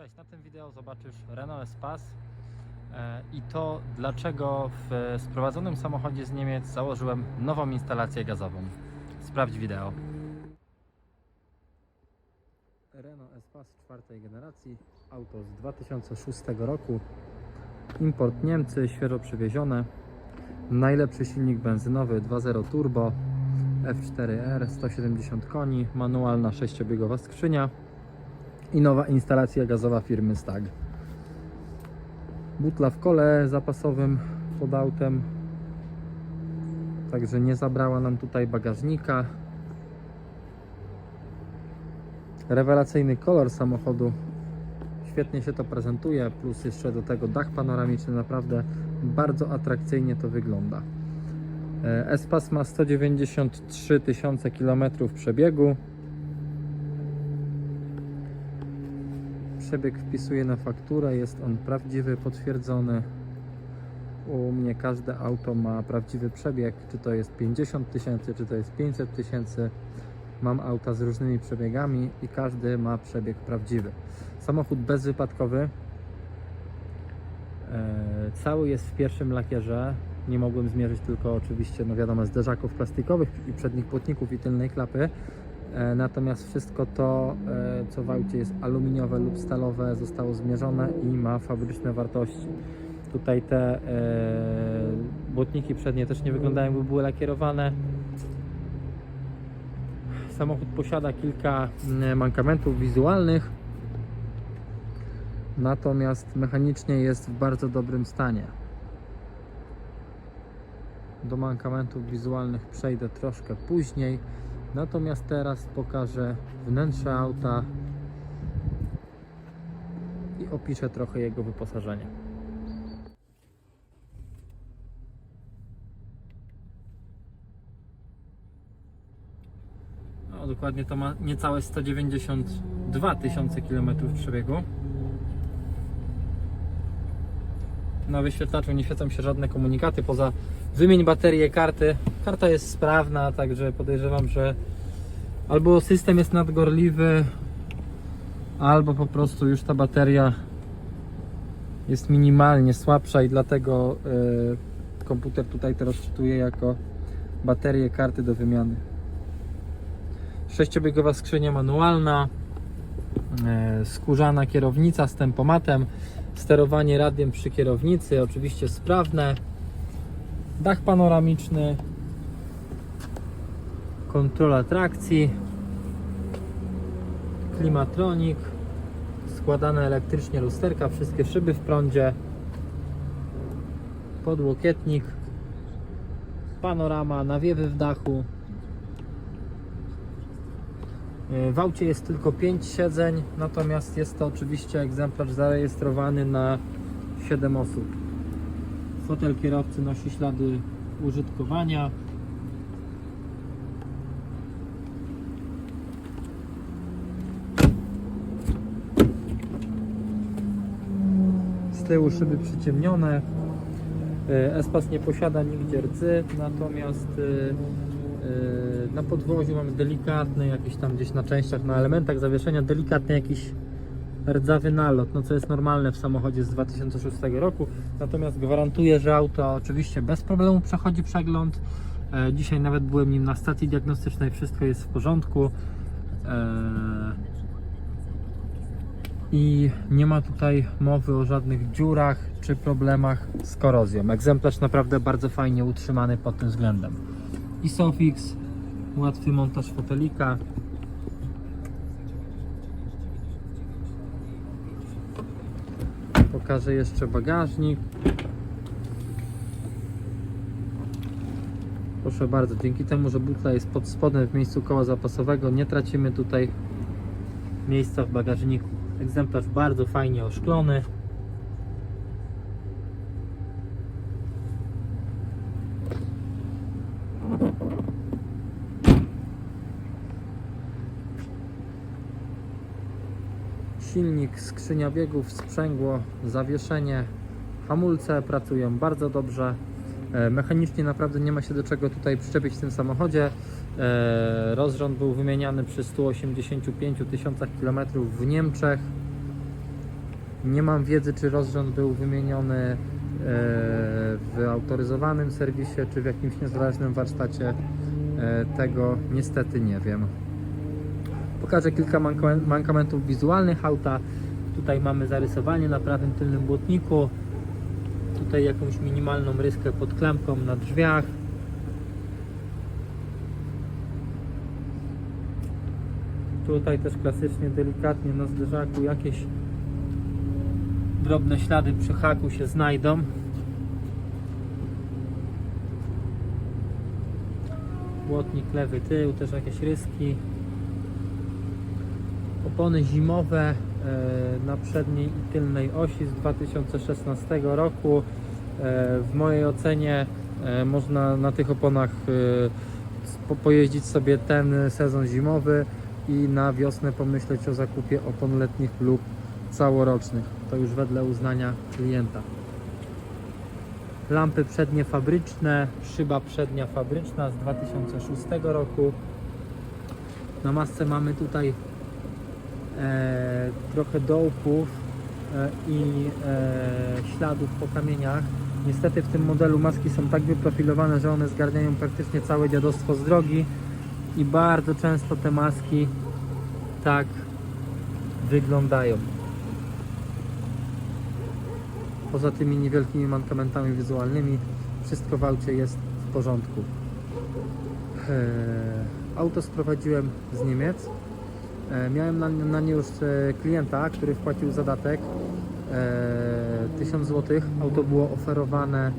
Cześć, na tym wideo zobaczysz Renault Espace e, i to dlaczego w sprowadzonym samochodzie z Niemiec założyłem nową instalację gazową. Sprawdź wideo. Renault Espace czwartej generacji, auto z 2006 roku, import Niemcy, świeżo przywiezione, najlepszy silnik benzynowy 2.0 turbo, F4R, 170 koni, manualna sześciobiegowa skrzynia, i nowa instalacja gazowa firmy Stag. Butla w kole zapasowym pod autem, także nie zabrała nam tutaj bagażnika. Rewelacyjny kolor samochodu, świetnie się to prezentuje, plus jeszcze do tego dach panoramiczny, naprawdę bardzo atrakcyjnie to wygląda. E, Espas ma 193 tysiące kilometrów przebiegu. Przebieg wpisuję na fakturę, jest on prawdziwy, potwierdzony. U mnie każde auto ma prawdziwy przebieg, czy to jest 50 tysięcy, czy to jest 500 tysięcy. Mam auta z różnymi przebiegami i każdy ma przebieg prawdziwy. Samochód bezwypadkowy. E, cały jest w pierwszym lakierze. Nie mogłem zmierzyć tylko oczywiście, no wiadomo, zderzaków plastikowych i przednich płotników i tylnej klapy. E, Natomiast wszystko to, e, co w aucie jest aluminiowe lub stalowe, zostało zmierzone i ma fabryczne wartości. Tutaj te e, błotniki przednie też nie wyglądają, jakby były lakierowane. Samochód posiada kilka mm, mankamentów wizualnych, natomiast mechanicznie jest w bardzo dobrym stanie. Do mankamentów wizualnych przejdę troszkę później. Natomiast teraz pokażę wnętrze auta i opiszę trochę jego wyposażenie. No, dokładnie to ma niecałe 192 tysiące kilometrów przebiegu. Na wyświetlaczu nie świecą się żadne komunikaty poza wymień baterię karty. Karta jest sprawna, także podejrzewam, że albo system jest nadgorliwy, albo po prostu już ta bateria jest minimalnie słabsza i dlatego y, komputer tutaj to rozczytuje jako baterię karty do wymiany. Sześciobiegowa skrzynia manualna, e, skórzana kierownica z tempomatem, sterowanie radiem przy kierownicy, oczywiście sprawne, dach panoramiczny, kontrola trakcji, klimatronik, składane elektrycznie lusterka, wszystkie szyby w prądzie, podłokietnik, panorama, nawiewy w dachu. W aucie jest tylko 5 siedzeń, natomiast jest to oczywiście egzemplarz zarejestrowany na 7 osób. Fotel kierowcy nosi ślady użytkowania. Z tyłu szyby przyciemnione. E, Espas nie posiada nigdzie rdzy, natomiast e, e, na podwoziu mamy delikatny, jakiś tam gdzieś na częściach, na elementach zawieszenia, delikatny jakiś rdzawy nalot, no co jest normalne w samochodzie z 2006 roku. Natomiast gwarantuję, że auto oczywiście bez problemu przechodzi przegląd. E, Dzisiaj nawet byłem nim na stacji diagnostycznej, wszystko jest w porządku. E, I nie ma tutaj mowy o żadnych dziurach czy problemach z korozją. Egzemplarz naprawdę bardzo fajnie utrzymany pod tym względem. Isofix, łatwy montaż fotelika, Pokażę jeszcze bagażnik. Proszę bardzo, dzięki temu, że butla jest pod spodem w miejscu koła zapasowego, nie tracimy tutaj miejsca w bagażniku. Egzemplarz bardzo fajnie oszklony. Silnik, skrzynia biegów, sprzęgło, zawieszenie, hamulce pracują bardzo dobrze. E, Mechanicznie naprawdę nie ma się do czego tutaj przyczepić w tym samochodzie. E, Rozrząd był wymieniany przy 185 tysiącach kilometrów w Niemczech. Nie mam wiedzy, czy rozrząd był wymieniony e, w autoryzowanym serwisie, czy w jakimś niezależnym warsztacie. Tego niestety nie wiem. Pokażę kilka manka- mankamentów wizualnych auta. Tutaj mamy zarysowanie na prawym tylnym błotniku. Tutaj jakąś minimalną ryskę pod klamką na drzwiach. Tutaj też klasycznie, delikatnie na zderzaku jakieś drobne ślady przy haku się znajdą. Błotnik lewy tył, też jakieś ryski. Opony zimowe e, na przedniej i tylnej osi z 2016 roku. E, W mojej ocenie e, można na tych oponach po- pojeździć sobie ten sezon zimowy i na wiosnę pomyśleć o zakupie opon letnich lub całorocznych. To już wedle uznania klienta. Lampy przednie fabryczne, szyba przednia fabryczna z 2006 roku. Na masce mamy tutaj trochę dołków e, i e, śladów po kamieniach. Niestety w tym modelu maski są tak wyprofilowane, że one zgarniają praktycznie całe dziadostwo z drogi i bardzo często te maski tak wyglądają. Poza tymi niewielkimi mankamentami wizualnymi wszystko w aucie jest w porządku. Auto sprowadziłem z Niemiec. E, Miałem na, na nie już e, klienta, który wpłacił zadatek e, 1000 zł. Auto było oferowane e,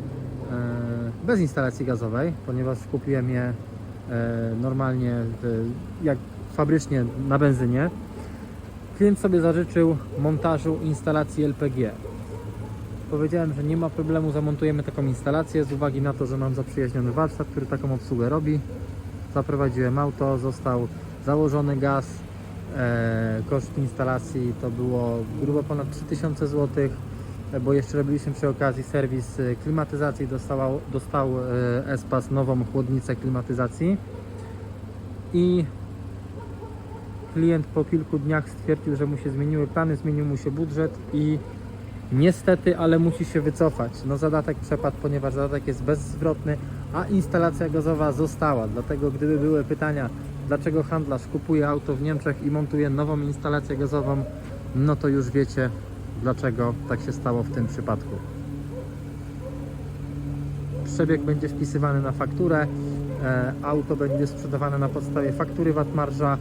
bez instalacji gazowej, ponieważ kupiłem je e, normalnie jak fabrycznie na benzynie. Klient sobie zażyczył montażu instalacji LPG. Powiedziałem, że nie ma problemu, zamontujemy taką instalację z uwagi na to, że mam zaprzyjaźniony warsztat, który taką obsługę robi. Zaprowadziłem auto, został założony gaz. E, koszt instalacji to było grubo ponad 3000 zł, e, bo jeszcze robiliśmy przy okazji serwis e, klimatyzacji. Dostał, dostał Espas nową chłodnicę klimatyzacji i klient po kilku dniach stwierdził, że mu się zmieniły plany, zmienił mu się budżet i niestety, ale musi się wycofać. No zadatek przepadł, ponieważ zadatek jest bezzwrotny, a instalacja gazowa została. Dlatego gdyby były pytania, dlaczego handlarz kupuje auto w Niemczech i montuje nową instalację gazową, no to już wiecie, dlaczego tak się stało w tym przypadku. Przebieg będzie wpisywany na fakturę, e, auto będzie sprzedawane na podstawie faktury VAT marża.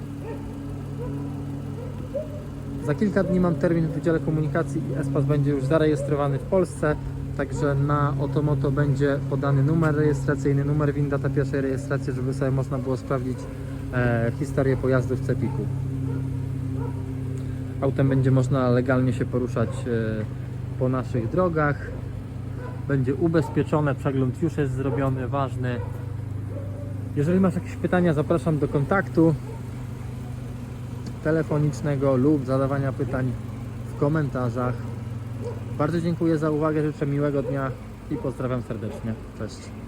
Za kilka dni mam termin w Wydziale Komunikacji i Espas będzie już zarejestrowany w Polsce. Także na Otomoto będzie podany numer rejestracyjny, numer WIN, data pierwszej rejestracji, żeby sobie można było sprawdzić e, historię pojazdu w Cepiku. Autem będzie można legalnie się poruszać e, po naszych drogach. Będzie ubezpieczone, przegląd już jest zrobiony, ważny. Jeżeli masz jakieś pytania, zapraszam do kontaktu telefonicznego lub zadawania pytań w komentarzach. Bardzo dziękuję za uwagę, życzę miłego dnia i pozdrawiam serdecznie. Cześć.